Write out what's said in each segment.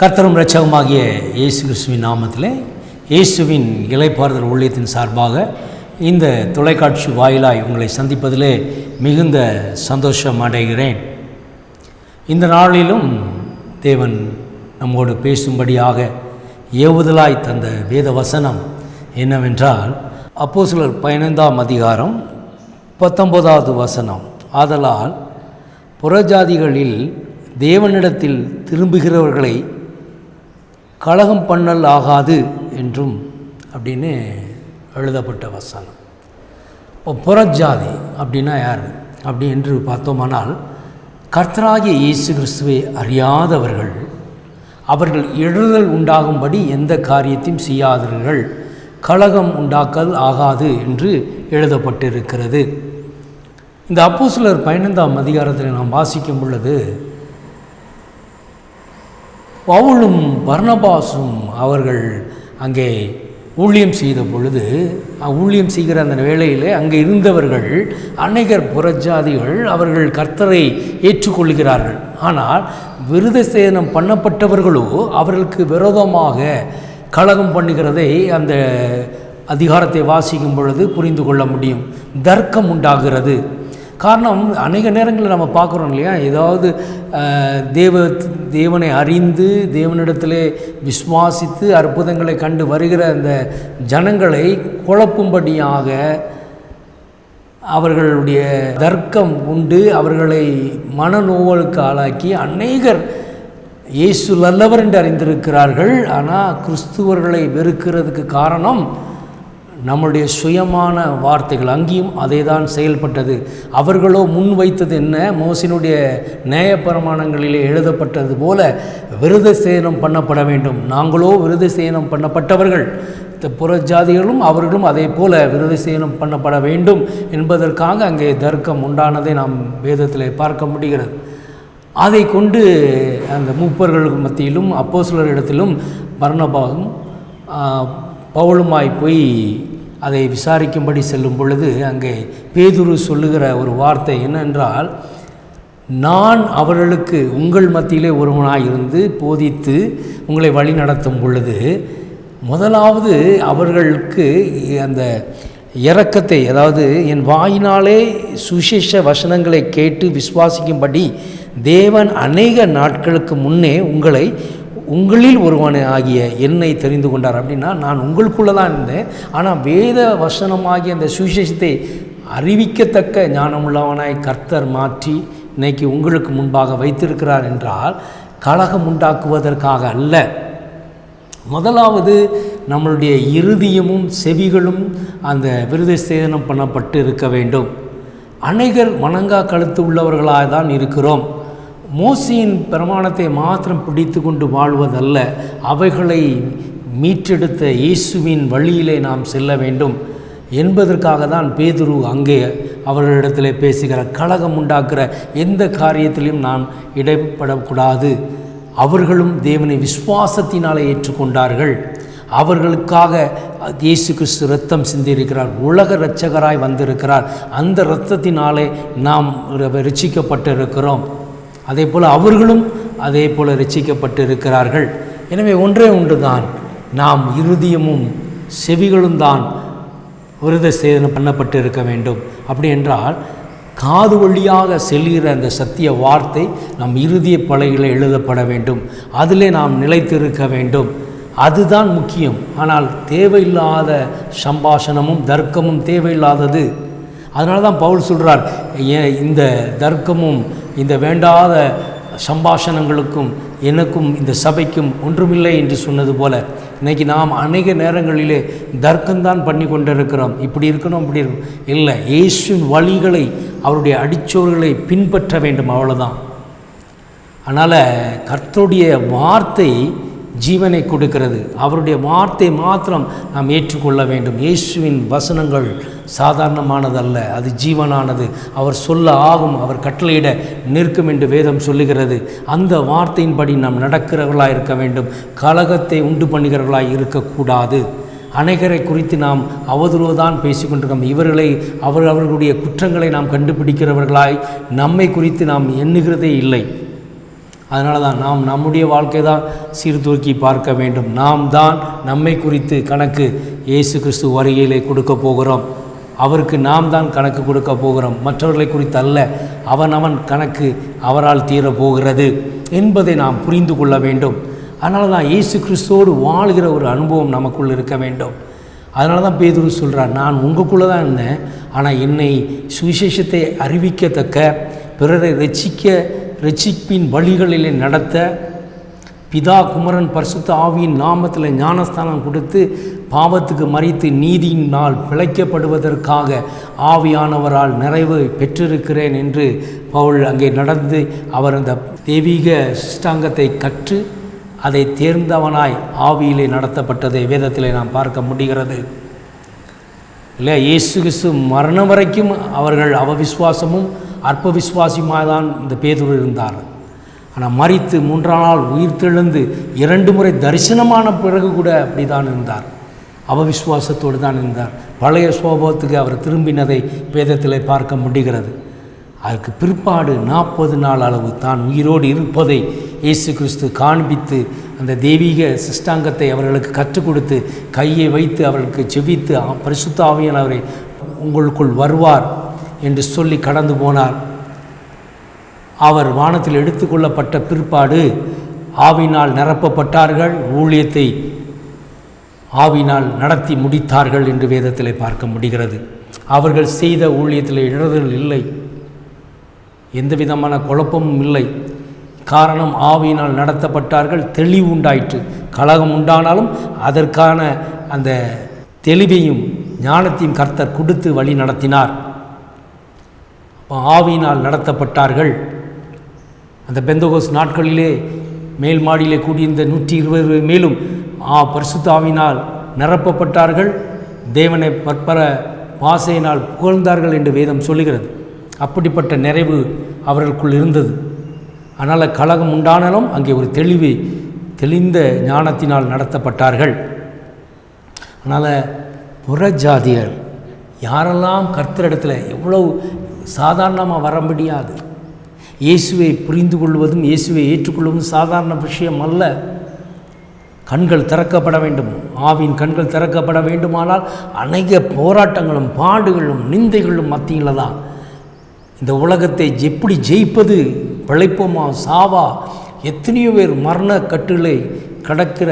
கர்த்தரும் இரட்சகமாகிய இயேசு கிறிஸ்துவின் நாமத்திலே இயேசுவின் இலைப்பாறுதல் ஊழியத்தின் சார்பாக இந்த தொலைக்காட்சி வாயிலாய் உங்களை சந்திப்பதிலே மிகுந்த சந்தோஷம் அடைகிறேன். இந்த நாளிலும் தேவன் நம்மோடு பேசும்படியாக ஏவுதலாய் தந்த வேத வசனம் என்னவென்றால் அப்போஸ்தலர் பதினைந்தாம் அதிகாரம் பத்தொன்பதாவது வசனம். ஆதலால் புறஜாதிகளில் தேவனிடத்தில் திரும்புகிறவர்களை கலகம் பண்ணல் ஆகாது என்றும் அப்படின்னு எழுதப்பட்ட வசனம். இப்போ புறஜாதி அப்படின்னா யார்? அப்படி என்று பார்த்தோமானால் கர்த்தராகிய இயேசு கிறிஸ்துவை அறியாதவர்கள் அவர்கள் எழுதல் உண்டாகும்படி எந்த காரியத்தையும் செய்யாதவர்கள் கலகம் உண்டாக்கல் ஆகாது என்று எழுதப்பட்டிருக்கிறது. இந்த அப்போஸ்தலர் பதினைந்தாம் அதிகாரத்தில் நாம் வாசிக்கும் பொழுது பவுலும் பர்னபாசும் அவர்கள் அங்கே ஊழியம் செய்த பொழுது ஊழியம் செய்கிற அந்த வேளையில் அங்கே இருந்தவர்கள் அநேகர் புறஜாதிகள் அவர்கள் கர்த்தரை ஏற்றுக்கொள்கிறார்கள். ஆனால் விருத சேதனம் பண்ணப்பட்டவர்களோ அவர்களுக்கு விரோதமாக கலகம் பண்ணுகிறதை அந்த அதிகாரத்தை வாசிக்கும் பொழுது புரிந்து கொள்ள முடியும். தர்க்கம் உண்டாகிறது. காரணம் அநேக நேரங்களில் நம்ம பார்க்குறோம் இல்லையா? ஏதாவது தேவ தேவனை அறிந்து தேவனிடத்திலே விஸ்வாசித்து அற்புதங்களை கண்டு வருகிற அந்த ஜனங்களை குழப்பும்படியாக அவர்களுடைய தர்க்கம் உண்டு. அவர்களை மனநோவலுக்கு ஆளாக்கி அநேகர் இயேசு நல்லவர் என்று அறிந்திருக்கிறார்கள். ஆனால் கிறிஸ்துவர்களை வெறுக்கிறதுக்கு காரணம் நம்முடைய சுயமான வார்த்தைகள் அங்கேயும் அதே தான் செயல்பட்டது. அவர்களோ முன் வைத்தது என்ன? மோசினுடைய நேயப்பிரமாணங்களிலே எழுதப்பட்டது போல விருத சேனம் பண்ணப்பட வேண்டும். நாங்களோ விருத சேனம் பண்ணப்பட்டவர்கள். இந்த புறஜாதிகளும் அவர்களும் அதே போல விருத சேனம் பண்ணப்பட வேண்டும் என்பதற்காக அங்கே தர்க்கம் உண்டானதை நாம் வேதத்தில் பார்க்க முடிகிறது. அதை கொண்டு அந்த மூப்பர்களுக்கு மத்தியிலும் அப்போஸ்தலரிடத்திலும் இடத்திலும் ஆ, பவுலுமாய் போய் அதை விசாரிக்கும்படி செல்லும் பொழுது அங்கே பேதுரு சொல்லுகிற ஒரு வார்த்தை என்னென்றால் நான் அவர்களுக்கு உங்கள் மத்தியிலே ஒருவனாய் இருந்து போதித்து உங்களை வழி நடத்தும் பொழுது முதலாவது அவர்களுக்கு அந்த இறக்கத்தை அதாவது என் வாயினாலே சுசேஷ வசனங்களை கேட்டு விசுவாசிக்கும்படி தேவன் அநேக நாட்களுக்கு முன்னே உங்களை உங்களில் ஒருவன் ஆகிய என்னை தெரிந்து கொண்டார் அப்படின்னா நான் உங்களுக்குள்ளே தான் இருந்தேன். ஆனால் வேத வசனமாகிய அந்த சுவிசேஷத்தை அறிவிக்கத்தக்க ஞானமுள்ளவனாய் கர்த்தர் மாற்றி இன்னைக்கு உங்களுக்கு முன்பாக வைத்திருக்கிறார் என்றால் கலகம் உண்டாக்குவதற்காக அல்ல. முதலாவது நம்மளுடைய இறுதியமும் செவிகளும் அந்த விருதை சேதனம் பண்ணப்பட்டு இருக்க வேண்டும். அநேகர் வணங்கா கழுத்து உள்ளவர்களாக தான் இருக்கிறோம். மோசியின் பிரமாணத்தை மாத்திரம் பிடித்து கொண்டு வாழ்வதல்ல அவைகளை மீட்டெடுத்த இயேசுவின் வழியிலே நாம் செல்ல வேண்டும். என்பதற்காக தான் பேதுரு அங்கே அவர்களிடத்தில் பேசுகிற கழகம் உண்டாக்குற எந்த காரியத்திலும் நாம் இடைப்படக்கூடாது. அவர்களும் தேவனை விசுவாசத்தினாலே ஏற்றுக்கொண்டார்கள். அவர்களுக்காக இயேசு கிறிஸ்து ரத்தம் சிந்தியிருக்கிறார் உலக இரட்சகராய் வந்திருக்கிறார். அந்த இரத்தத்தினாலே நாம் ரட்சிக்கப்பட்டிருக்கிறோம் அதே போல் அவர்களும் அதே போல் ரட்சிக்கப்பட்டு இருக்கிறார்கள் எனவே ஒன்றே ஒன்று தான் நாம் இருதயமும் செவிகளும் தான் விருத சேதனம் பண்ணப்பட்டு இருக்க வேண்டும். அப்படி என்றால் காது வழியாக செல்கிற அந்த சத்திய வார்த்தை நம் இறுதிய பலகையில் எழுதப்பட வேண்டும். அதிலே நாம் நிலைத்திருக்க வேண்டும். அதுதான் முக்கியம். ஆனால் தேவையில்லாத சம்பாஷணமும் தர்க்கமும் தேவையில்லாதது. அதனால தான் பவுல் சொல்கிறார் ஏன் இந்த தர்க்கமும் இந்த வேண்டாத சம்பாஷணங்களுக்கும் எனக்கும் இந்த சபைக்கும் ஒன்றுமில்லை என்று சொன்னது போல இன்றைக்கி நாம் அநேக நேரங்களிலே தர்க்கம்தான் பண்ணி கொண்டிருக்கிறோம். இப்படி இருக்கணும் அப்படி இருக்கணும். இல்லை இயேசுவின் வழிகளை அவருடைய அடிச்சோர்களை பின்பற்ற வேண்டும் அவ்வளோதான் அதனால் கர்த்தருடைய வார்த்தை ஜீவனை கொடுக்கிறது. அவருடைய வார்த்தை மாத்திரம் நாம் ஏற்றுக்கொள்ள வேண்டும். இயேசுவின் வசனங்கள் சாதாரணமானதல்ல. அது ஜீவனானது. அவர் சொல்ல ஆகும் அவர் கட்டளையிட நிற்கும் என்று வேதம் சொல்லுகிறது. அந்த வார்த்தையின்படி நாம் நடக்கிறவர்களாக இருக்க வேண்டும். கலகத்தை உண்டு பண்ணுகிறவர்களாக இருக்கக்கூடாது. அநேகரை குறித்து நாம் அவதூறுதான் பேசிக்கொண்டிருக்கோம் இவர்களை அவர் அவர்களுடைய குற்றங்களை நாம் கண்டுபிடிக்கிறவர்களாய் நம்மை குறித்து நாம் எண்ணுகிறதே இல்லை. அதனால தான் நாம் நம்முடைய வாழ்க்கை தான் சீர்தூக்கி பார்க்க வேண்டும். நாம் தான் நம்மை குறித்து கணக்கு இயேசு கிறிஸ்து வருகையிலே கொடுக்க போகிறோம். அவருக்கு நாம் தான் கணக்கு கொடுக்க போகிறோம். மற்றவர்களை குறித்து அல்ல அவன் அவன் கணக்கு அவரால் தீரப்போகிறது என்பதை நாம் புரிந்து கொள்ள வேண்டும். அதனால தான் இயேசு கிறிஸ்துவோடு வாழ்கிற ஒரு அனுபவம் நமக்குள் இருக்க வேண்டும். அதனால தான் பேதுரு சொல்கிறார் நான் உங்களுக்குள்ளே தான் இருந்தேன் ஆனால் என்னை சுவிசேஷத்தை அறிவிக்கத்தக்க பிறரை ரசிக்க ரட்சிப்பின் வழிகளிலே நடத்த பிதா குமரன் பரிசுத்த ஆவியின் நாமத்தில் ஞானஸ்தானம் கொடுத்து பாவத்துக்கு மறித்து நீதியினால் பிழைக்கப்படுவதற்காக ஆவியானவரால் நிறைவு பெற்றிருக்கிறேன் என்று பவுல் அங்கே நடந்து அவர் அந்த தெய்வீக சிஷ்டாங்கத்தை கற்று அதை தேர்ந்தவனாய் ஆவியிலே நடத்தப்பட்டதை வேதத்திலே நாம் பார்க்க முடிகிறது. இல்லை இயேசு கிறிஸ்து மரணம் வரைக்கும் அவர்கள் அவவிசுவாசமும் அற்ப விசுவாசியுமாக தான் இந்த பேதுரு இருந்தார். ஆனால் மறித்து மூன்றாம் நாள் உயிர்த்தெழுந்து இரண்டு முறை தரிசனமான பிறகு கூட அப்படி தான் இருந்தார். அவவிசுவாசத்தோடு தான் இருந்தார். பழைய சோபத்துக்கு அவர் திரும்பினதை வேதத்தில் பார்க்க முடிகிறது. அதுக்கு பிற்பாடு நாற்பது நாள் அளவு தான் உயிரோடு இருப்பதை இயேசு கிறிஸ்து காண்பித்து அந்த தெய்வீக சிஷ்டாங்கத்தை அவர்களுக்கு கற்றுக் கொடுத்து கையை வைத்து அவர்களுக்கு செவித்து பரிசுத்தாவியன் அவரை உங்களுக்குள் வருவார். என்று சொல்லி கடந்து போனார். அவர் வானத்தில் எடுத்துக்கொள்ளப்பட்ட பிற்பாடு ஆவினால் நிரப்பப்பட்டார்கள் ஊழியத்தை ஆவினால் நடத்தி முடித்தார்கள் என்று வேதத்தில் பார்க்க முடிகிறது. அவர்கள் செய்த ஊழியத்தில் இழறுதல் இல்லை. எந்த விதமான குழப்பமும் இல்லை. காரணம் ஆவியினால் நடத்தப்பட்டார்கள் தெளிவு உண்டாயிற்று. கலகம் உண்டானாலும் அதற்கான அந்த தெளிவையும் ஞானத்தையும் கர்த்தர் கொடுத்து வழி நடத்தினார். ஆவியினால் நடத்தப்பட்டார்கள். அந்த பெந்தகோஸ் நாட்களிலே மேல் மாடியிலே கூடியிருந்த நூற்றி இருபது மேலும் ஆ பரிசுத்தாவினால் நிரப்பப்பட்டார்கள். தேவனை பற்பர பாசையினால் புகழ்ந்தார்கள் என்று வேதம் சொல்லுகிறது. அப்படிப்பட்ட நிறைவு அவர்களுக்குள் இருந்தது. அதனால் கலகம் உண்டானாலும் அங்கே ஒரு தெளிவு தெளிந்த ஞானத்தினால் நடத்தப்பட்டார்கள். அதனால் புறஜாதியர் யாரெல்லாம் கர்த்தரிடத்தில் எவ்வளவு சாதாரணமாக வர முடியாது. இயேசுவை புரிந்து கொள்வதும் இயேசுவை ஏற்றுக்கொள்வதும் சாதாரண விஷயம் அல்ல. கண்கள் திறக்கப்பட வேண்டும். ஆவின் கண்கள் திறக்கப்பட வேண்டுமானால் அநேக போராட்டங்களும் பாடுகளும் நிந்தைகளும் மத்தியில் தான் இந்த உலகத்தை எப்படி ஜெயிப்பது? பிழைப்போமா? சாவா? எத்தனையோ பேர் மரண கட்டுகளை கடக்கிற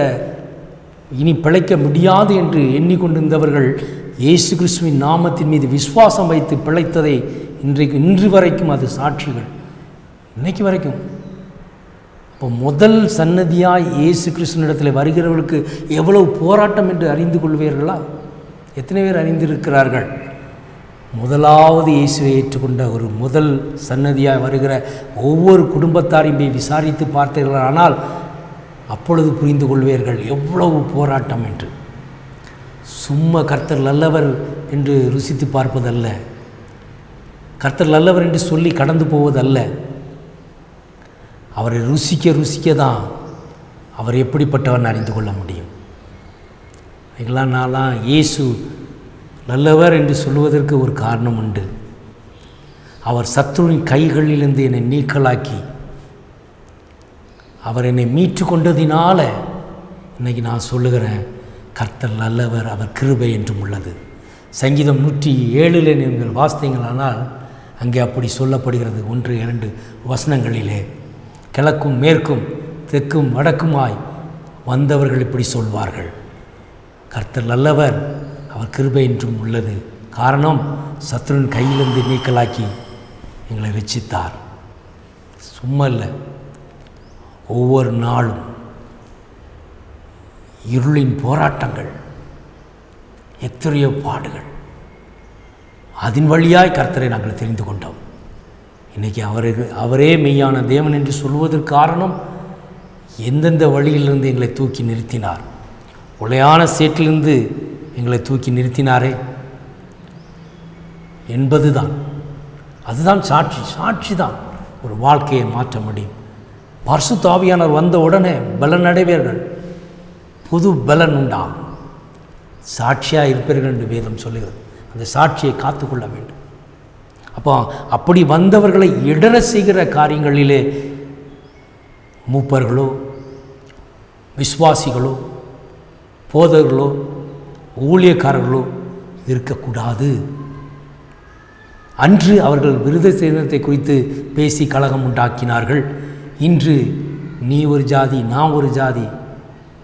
இனி பிழைக்க முடியாது என்று எண்ணிக்கொண்டிருந்தவர்கள் இயேசு கிறிஸ்துவின் நாமத்தின் மீது விசுவாசம் வைத்து பிழைத்ததை இன்றைக்கு இன்று வரைக்கும் அது சாட்சிகள். இன்னைக்கு வரைக்கும். இப்போ முதல் சன்னதியாக இயேசு கிருஷ்ணனிடத்தில் வருகிறவர்களுக்கு எவ்வளவு போராட்டம் என்று அறிந்து கொள்வீர்களா? எத்தனை பேர் அறிந்திருக்கிறார்கள்? முதலாவது இயேசுவை ஏற்றுக்கொண்ட ஒரு முதல் சன்னதியாக வருகிற ஒவ்வொரு குடும்பத்தாரையும் போய் விசாரித்து பார்த்தீர்கள்? ஆனால் அப்பொழுது புரிந்து கொள்வீர்கள் எவ்வளவு போராட்டம் என்று. சும்மா கர்த்தர் நல்லவர் என்று ருசித்து பார்ப்பதல்ல. கர்த்தர் நல்லவர் என்று சொல்லி கடந்து போவதல்ல. அவரை ருசிக்க ருசிக்க தான் அவர் எப்படிப்பட்டவன் அறிந்து கொள்ள முடியும். இதெல்லாம் நான்லாம் இயேசு நல்லவர் என்று சொல்வதற்கு ஒரு காரணம் உண்டு. அவர் சத்துருவின் கைகளிலிருந்து என்னை நீக்கலாக்கி அவர் என்னை மீட்டு கொண்டதினால இன்னைக்கு நான் சொல்லுகிறேன் கர்த்தர் நல்லவர் அவர் கிருபை என்றும் உள்ளது. சங்கீதம் நூற்றி ஏழில் நீங்கள் வாசித்தீங்களானால் அங்கே அப்படி சொல்லப்படுகிறது. ஒன்று இரண்டு வசனங்களிலே கிழக்கும் மேற்கும் தெற்கும் வடக்குமாய் வந்தவர்கள் இப்படி சொல்வார்கள். கர்த்தர் நல்லவர் அவர் கிருபை என்றும் உள்ளது. காரணம் சத்ருன் கையிலிருந்து நீக்கலாக்கி எங்களை ரட்சித்தார். சும்மா இல்லை. ஒவ்வொரு நாளும் இருளின் போராட்டங்கள் எத்தனையோ பாடுகள். அதன் வழியாய் கர்த்தரை நாங்கள் தெரிந்து கொண்டோம். இன்றைக்கி அவருக்கு அவரே மெய்யான தேவன் என்று சொல்வதற்கு காரணம் எந்தெந்த வழியிலிருந்து எங்களை தூக்கி நிறுத்தினார்? உளையான சேற்றிலிருந்து எங்களை தூக்கி நிறுத்தினாரே? என்பது தான் அதுதான் சாட்சி. சாட்சி தான் ஒரு வாழ்க்கையை மாற்ற முடியும் பரிசுத்தாவியானவர் வந்த உடனே பலன் அடைவீர்கள் புது பலன் உண்டாகும் சாட்சியாக இருப்பீர்கள் என்று வேதம் சொல்லுகிறது. அந்த சாட்சியை காத்துக்கொள்ள வேண்டும். அப்போ அப்படி வந்தவர்களை இடர செய்கிற காரியங்களிலே மூப்பர்களோ விஸ்வாசிகளோ போதர்களோ ஊழியக்காரர்களோ இருக்கக்கூடாது. அன்று அவர்கள் விருத சேதனத்தை குறித்து பேசி கழகம் உண்டாக்கினார்கள். இன்று நீ ஒரு ஜாதி நான் ஒரு ஜாதி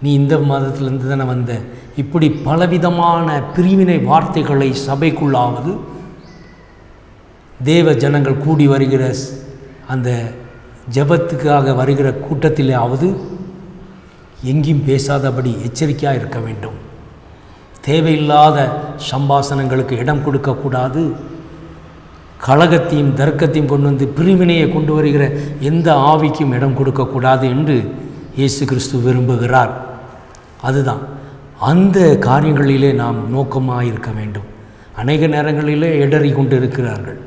நீ இந்த மாதத்திலிருந்து தானே வந்த இப்படி பலவிதமான பிரிவினை வார்த்தைகளை சபைக்குள்ளாவது தேவ ஜனங்கள் கூடி வருகிற அந்த ஜெபத்துக்காக வருகிற கூட்டத்திலாவது எங்கேயும் பேசாதபடி எச்சரிக்கையாக இருக்க வேண்டும். தேவையில்லாத சம்பாசனங்களுக்கு இடம் கொடுக்கக்கூடாது கழகத்தையும் தர்க்கத்தையும் கொண்டு வந்து பிரிவினையை கொண்டு வருகிற எந்த ஆவிக்கும் இடம் கொடுக்கக்கூடாது என்று இயேசு கிறிஸ்து விரும்புகிறார். அதுதான். அந்த காரியங்களிலே நாம் நோக்கமாக இருக்க வேண்டும். அநேக நேரங்களிலே இடறி கொண்டு இருக்கிறார்கள்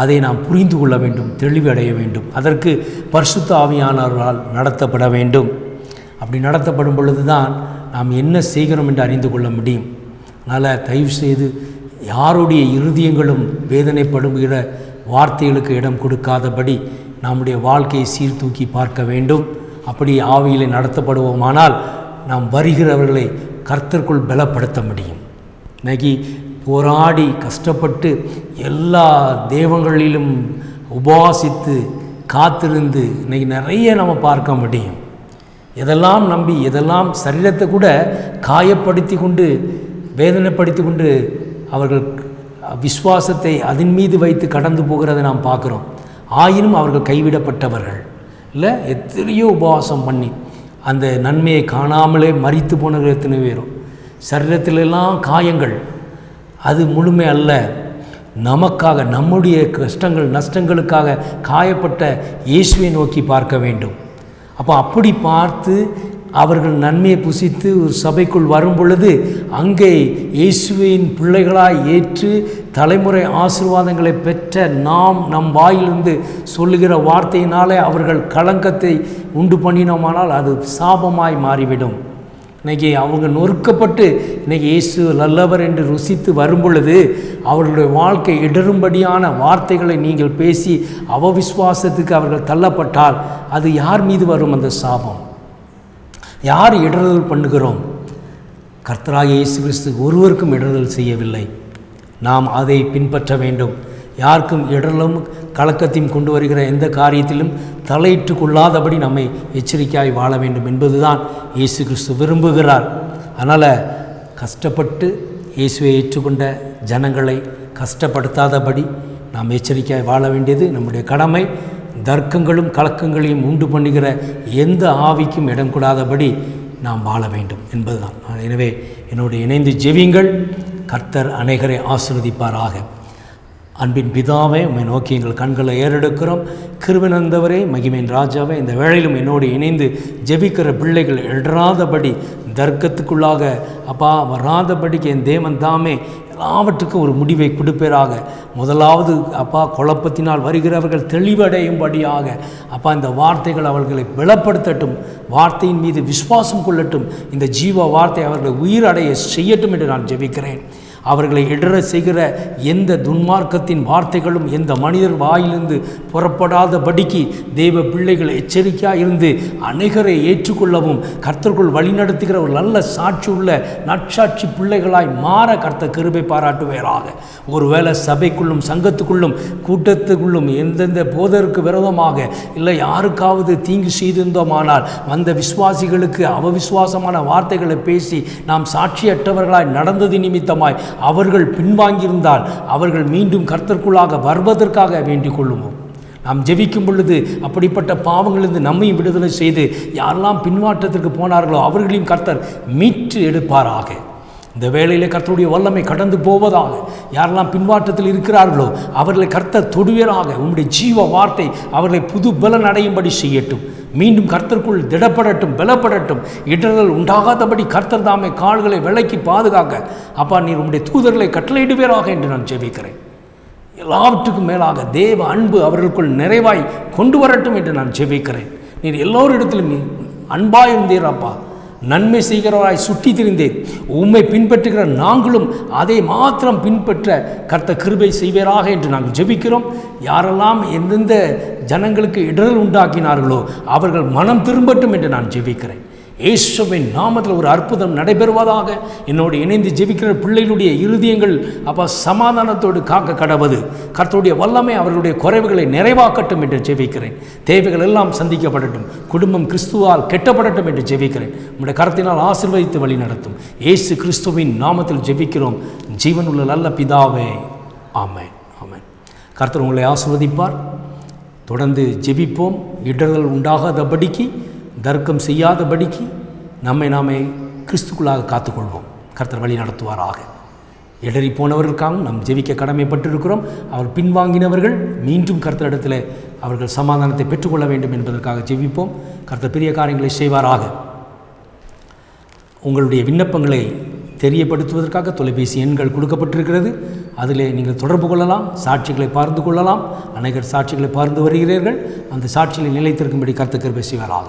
அதை நாம் புரிந்து கொள்ள வேண்டும் தெளிவடைய வேண்டும். அதற்கு பரிசுத்த ஆவியானவர்களால் நடத்தப்பட வேண்டும். அப்படி நடத்தப்படும் பொழுது தான் நாம் என்ன செய்கிறோம் என்று அறிந்து கொள்ள முடியும். அதனால் தயவு செய்து யாருடைய இருதயங்களும் வேதனைப்படுகிற வார்த்தைகளுக்கு இடம் கொடுக்காதபடி நம்முடைய வாழ்க்கையை சீர்தூக்கி பார்க்க வேண்டும். அப்படி ஆவியிலே நடத்தப்படுவோமானால் நாம் வருகிறவர்களை கர்த்தருக்குள் பலப்படுத்த முடியும். இன்னைக்கு போராடி கஷ்டப்பட்டு எல்லா தெய்வங்களிலும் உபவாசித்து காத்திருந்து இன்னைக்கு நிறைய நம்ம பார்க்க முடியும். எதெல்லாம் நம்பி எதெல்லாம் சரீரத்தை கூட காயப்படுத்தி கொண்டு வேதனைப்படுத்தி கொண்டு அவர்கள் விசுவாசத்தை அதன் மீது வைத்து கடந்து போகிறதை நாம் பார்க்குறோம். ஆயினும் அவர்கள் கைவிடப்பட்டவர்கள். இல்லை எத்தனையோ உபவாசம் பண்ணி அந்த நன்மையை காணாமலே மறித்து போனவர்கள் எத்தனை பேரும் சரீரத்திலெல்லாம் காயங்கள். அது முழுமை அல்ல. நமக்காக நம்முடைய கஷ்டங்கள் நஷ்டங்களுக்காக காயப்பட்ட இயேசுவை நோக்கி பார்க்க வேண்டும். அப்போ அப்படி பார்த்து அவர்கள் நன்மையை புசித்து ஒரு சபைக்குள் வரும் பொழுது அங்கே இயேசுவின் பிள்ளைகளாய் ஏற்று தலைமுறை ஆசீர்வாதங்களை பெற்ற நாம் நம் வாயிலிருந்து சொல்லுகிற வார்த்தையினாலே அவர்கள் களங்கத்தை உண்டு பண்ணினோமானால் அது சாபமாய் மாறிவிடும். இன்றைக்கி அவங்க நொறுக்கப்பட்டு இன்றைக்கி இயேசு நல்லவர் என்று ருசித்து வரும் பொழுது அவர்களுடைய வாழ்க்கை இடரும்படியான வார்த்தைகளை நீங்கள் பேசி அவவிஸ்வாசத்துக்கு அவர்கள் தள்ளப்பட்டால் அது யார் மீது வரும் அந்த சாபம்? யார் இடறுதல் பண்ணுகிறோம்? கர்த்தராக இயேசு கிறிஸ்து ஒருவருக்கும் இடறுதல் செய்யவில்லை. நாம் அதை பின்பற்ற வேண்டும். யாருக்கும் இடலும் கலக்கத்தையும் கொண்டு வருகிற எந்த காரியத்திலும் தலையிட்டு கொள்ளாதபடி நம்மை எச்சரிக்கையாய் வாழ வேண்டும் என்பதுதான் இயேசு கிறிஸ்து விரும்புகிறார். அதனால் கஷ்டப்பட்டு இயேசுவை ஏற்றுக்கொண்ட ஜனங்களை கஷ்டப்படுத்தாதபடி நாம் எச்சரிக்கையாய் வாழ வேண்டியது நம்முடைய கடமை. தர்க்கங்களும் கலக்கங்களையும் உண்டு பண்ணுகிற எந்த ஆவிக்கும் இடம் கூடாதபடி நாம் வாழ வேண்டும் என்பதுதான். எனவே என்னோடு இணைந்து ஜெவியுங்கள் கர்த்தர் அநேகரை ஆசிர்வதிப்பாராக. அன்பின் பிதாவே உண்மை நோக்கி எங்கள் கண்களை ஏறெடுக்கிறோம். கிருவினந்தவரே மகிமையின் ராஜாவே இந்த வேளையிலும் என்னோடு இணைந்து ஜெபிக்கிற பிள்ளைகள் எழுறாதபடி தர்க்கத்துக்குள்ளாக அப்பா வராதபடிக்கு என் தேவன் தாமே எல்லாவற்றுக்கும் ஒரு முடிவை கொடுப்பேராக முதலாவது அப்பா குழப்பத்தினால் வருகிறவர்கள் தெளிவடையும்படியாக. அப்பா இந்த வார்த்தைகள் அவர்களை பலப்படுத்தட்டும் வார்த்தையின் மீது விசுவாசம் கொள்ளட்டும் இந்த ஜீவ வார்த்தை அவர்களை உயிரடைய செய்யட்டும் என்று நான் ஜெபிக்கிறேன். அவர்களை இடர செய்கிற எந்த துன்மார்க்கத்தின் வார்த்தைகளும் எந்த மனிதர் வாயிலிருந்து புறப்படாதபடிக்கு தெய்வ பிள்ளைகள் எச்சரிக்கையாக இருந்து அநேகரை ஏற்றுக்கொள்ளவும் கர்த்தருக்குள் வழிநடத்துகிற ஒரு நல்ல சாட்சி உள்ள நற்சாட்சி பிள்ளைகளாய் மாற கர்த்த கிருபை பாராட்டுவேராக. ஒருவேளை சபைக்குள்ளும் சங்கத்துக்குள்ளும் கூட்டத்துக்குள்ளும் எந்தெந்த போதருக்கு விரோதமாக இல்லை யாருக்காவது தீங்கு செய்திருந்தோமானால் வந்த விசுவாசிகளுக்கு அவவிசுவாசமான வார்த்தைகளை பேசி நாம் சாட்சியற்றவர்களாய் நடந்தது நிமித்தமாய் அவர்கள் பின்வாங்கியிருந்தால் அவர்கள் மீண்டும் கர்த்தர்க்குள்ளாக வருவதற்காக வேண்டிக் கொள்ளுவோம். நாம் ஜெபிக்கும் பொழுது அப்படிப்பட்ட பாவங்களிலிருந்து நம்மையும் விடுதலை செய்து யாரெல்லாம் பின்மாற்றத்திற்கு போனார்களோ அவர்களையும் கர்த்தர் மீட்டு எடுப்பாராக. இந்த வேளையில் கர்த்தருடைய வல்லமை கடந்து போவதாக யாரெல்லாம் பின்வாட்டத்தில் இருக்கிறார்களோ அவர்களை கர்த்தர் தொடுவராக. உங்களுடைய ஜீவ வார்த்தை அவர்களை புது பலன் அடையும்படி செய்யட்டும். மீண்டும் கர்த்தருக்குள் திடப்படட்டும் பலப்படட்டும். இடர்கள் உண்டாகாதபடி கர்த்தர் தாமே கால்களை விலக்கி பாதுகாக்க அப்பா நீர் உம்முடைய தூதர்களை கட்டளையிடுவேராக என்று நான் ஜெபிக்கிறேன். எல்லாவற்றுக்கும் மேலாக தேவ அன்பு அவர்களுக்குள் நிறைவாய் கொண்டு வரட்டும் என்று நான் ஜெபிக்கிறேன். நீர் எல்லோரிடத்திலும் அன்பாயிருந்தீர் அப்பா. நன்மை செய்கிறவராய் சுற்றி திரிந்தேன் உம்மை பின்பற்றுகிற நாங்களும் அதை மாத்திரம் பின்பற்ற கர்த்த கிருபை செய்வீராக என்று நாங்கள் ஜெபிக்கிறோம். யாரெல்லாம் எந்தெந்த ஜனங்களுக்கு இடரல் உண்டாக்கினார்களோ அவர்கள் மனம் திரும்பட்டும் என்று நான் ஜெபிக்கிறேன். இயேசுவின் நாமத்தில் ஒரு அற்புதம் நடைபெறுவதாக என்னோடு இணைந்து ஜெபிக்கிற பிள்ளைகளுடைய இருதயங்கள் அப்போ சமாதானத்தோடு காக்க கடவது. கர்த்தருடைய வல்லமை அவர்களுடைய குறைவுகளை நிறைவாக்கட்டும் என்று ஜெபிக்கிறேன். தேவைகள் எல்லாம் சந்திக்கப்படட்டும். குடும்பம் கிறிஸ்துவால் கெட்டப்படட்டும் என்று ஜெபிக்கிறேன். நம்முடைய கரத்தினால் ஆசிர்வதித்து வழி நடத்தும். இயேசு கிறிஸ்துவின் நாமத்தில் ஜெபிக்கிறோம். ஜீவனுள்ள நல்ல பிதாவே. ஆமென். ஆமென். கர்த்தர் உங்களை ஆசிர்வதிப்பார். தொடர்ந்து ஜெபிப்போம். இடர்கள் உண்டாகாதபடிக்கு தர்க்கம் செய்யாதபடிக்கு நம்மை நாமே கிறிஸ்துக்குள்ளாக காத்துக்கொள்வோம். கர்த்தர் வழி நடத்துவாராக. இடறி போனவர்களுக்காகவும் நாம் ஜெபிக்க கடமைப்பட்டிருக்கிறோம். அவர் பின்வாங்கினவர்கள் மீண்டும் கர்த்தரிடத்தில் அவர்கள் சமாதானத்தை பெற்றுக்கொள்ள வேண்டும் என்பதற்காக ஜெபிப்போம். கர்த்தர் பெரிய காரியங்களை செய்வாராக. உங்களுடைய விண்ணப்பங்களை தெரியப்படுத்துவதற்காக தொலைபேசி எண்கள் கொடுக்கப்பட்டிருக்கிறது. அதிலே நீங்கள் தொடர்பு கொள்ளலாம் சாட்சிகளை பார்ந்து கொள்ளலாம். அநேகர் சாட்சிகளை பார்த்து வருகிறீர்கள். அந்த சாட்சிகளை நிலைத்திருக்கும்படி கருத்து கிருபை செய்வாராக.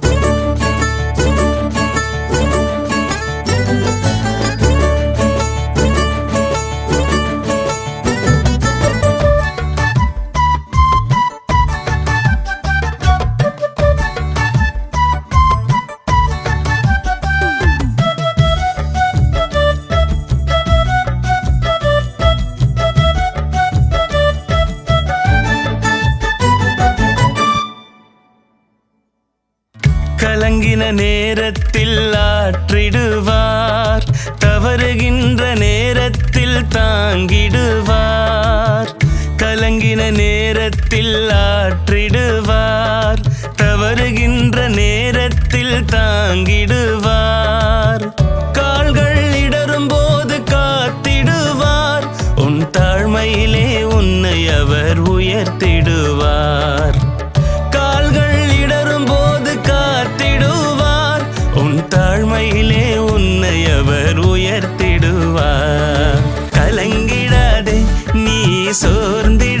நேரத்தில் ஆற்றிடுவார். தவறுகின்ற நேரத்தில் தாங்கிடுவார். கால்கள் இடரும் போது காத்திடுவார். உன் தாழ்மையிலே உன்னை அவர் உயர்த்திடுவார். கால்கள் இடரும் போது காத்திடுவார். உன் தாழ்மையிலே உன்னை அவர் உயர்த்திடுவார். கலங்கிடாதே நீ சோர்ந்திட.